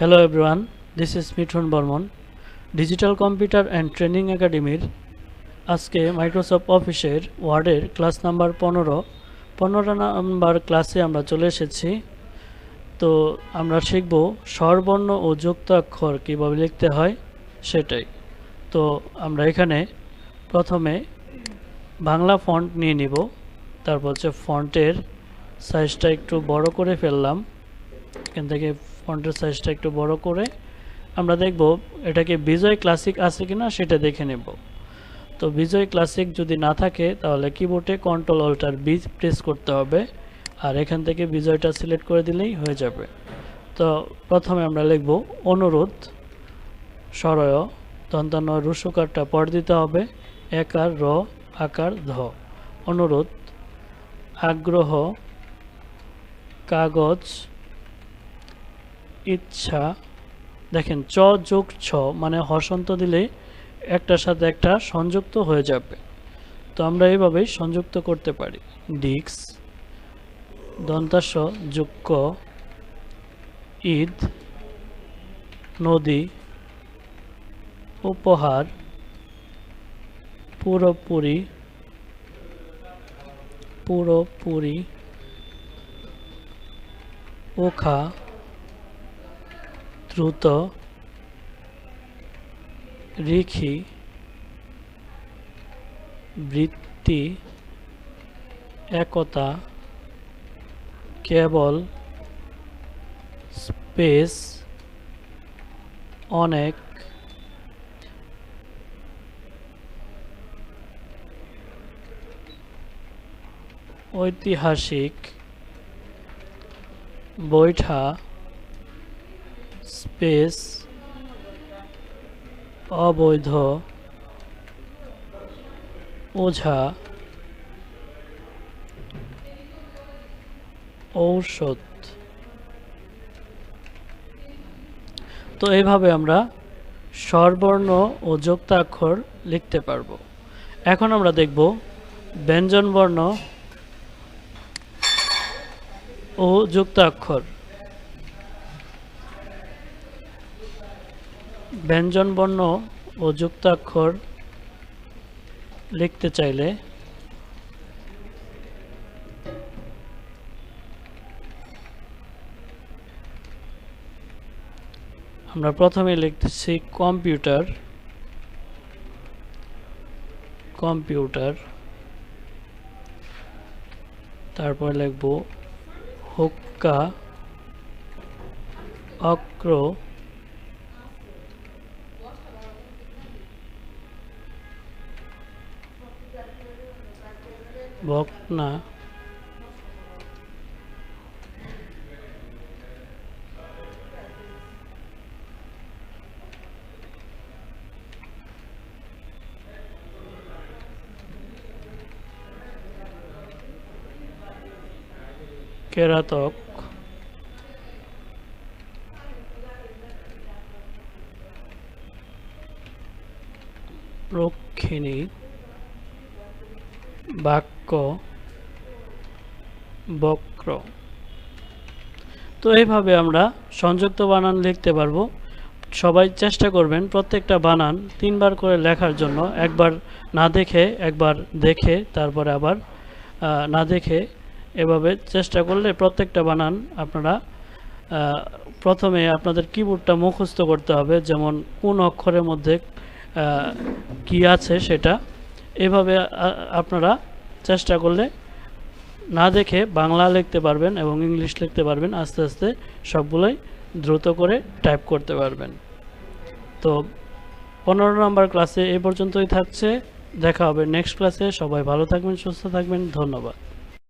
Hello everyone this is Mithun Barman digital computer and training একাডেমির আজকে Microsoft অফিসের ওয়ার্ডের ক্লাস নাম্বার পনেরো পনেরো নাম্বার ক্লাসে আমরা চলে এসেছি। তো আমরা শিখব স্বরবর্ণ ও যুক্তাক্ষর কীভাবে লিখতে হয় সেটাই। তো আমরা এখানে প্রথমে বাংলা ফন্ট নিয়ে নিব, তারপর হচ্ছে ফন্টের সাইজটা একটু বড় করে ফেললাম, এখান থেকে ফন্টের সাইজটা একটু বড় করে আমরা দেখব এটাকে বিজয় ক্লাসিক আছে কিনা সেটা দেখে নেব। তো বিজয় ক্লাসিক যদি না থাকে তাহলে কিবোর্ডে কন্ট্রোল অল্টার বি প্রেস করতে হবে আর এখান থেকে বিজয়টা সিলেক্ট করে দিলেই হয়ে যাবে। তো প্রথমে আমরা লিখব অনুরোধ সরয় দন্তান্ন রুসুকারটা পর দিতে হবে একার র, আকার, ধ। অনুরোধ, আগ্রহ, কাগজ ইচ্ছা, দেখেন, চ যোগ ছ মানে হসন্ত দিলে একটার সাথে একটা সংযুক্ত হয়ে যাবে। তো আমরা এইভাবেই সংযুক্ত করতে পারি। ডিক্স দন্তাস যুক্ক ঈদ নদী, উপহার, পুরোপুরি পুরোপুরি ওখা দ্রুত রিখি বৃত্তি একতা কেবল স্পেস অনেক ঐতিহাসিক বৈঠা স্পেস অবৈধ ওঝা ঔষধ। তো এইভাবে আমরা স্বরবর্ণ ও যুক্তাক্ষর লিখতে পারব। এখন আমরা দেখব ব্যঞ্জনবর্ণ ও যুক্তাক্ষর। ব্যঞ্জনবর্ণ ও যুক্তাক্ষর লিখতে চাইলে আমরা প্রথমে লিখতেছি কম্পিউটার কম্পিউটার তারপর লিখব হুক্কা অক্র বকনা কেরাতক। রক্ষিণী বাক্য, বক্র। তো এইভাবে আমরা সংযুক্ত বানান লিখতে পারব। সবাই চেষ্টা করবেন প্রত্যেকটা বানান তিনবার করে লেখার জন্য। একবার না দেখে, একবার দেখে, তারপরে আবার না দেখে এভাবে চেষ্টা করলে প্রত্যেকটা বানান আপনারা প্রথমে আপনাদের কিবোর্ডটা মুখস্থ করতে হবে। যেমন কোন অক্ষরের মধ্যে কি আছে সেটা এভাবে আপনারা চেষ্টা করলে না দেখে বাংলা লিখতে পারবেন এবং ইংলিশ লিখতে পারবেন, আস্তে আস্তে সবগুলোই দ্রুত করে টাইপ করতে পারবেন। তো পনেরো নম্বর ক্লাসে এ পর্যন্তই থাকছে, দেখা হবে নেক্সট ক্লাসে সবাই ভালো থাকবেন, সুস্থ থাকবেন, ধন্যবাদ।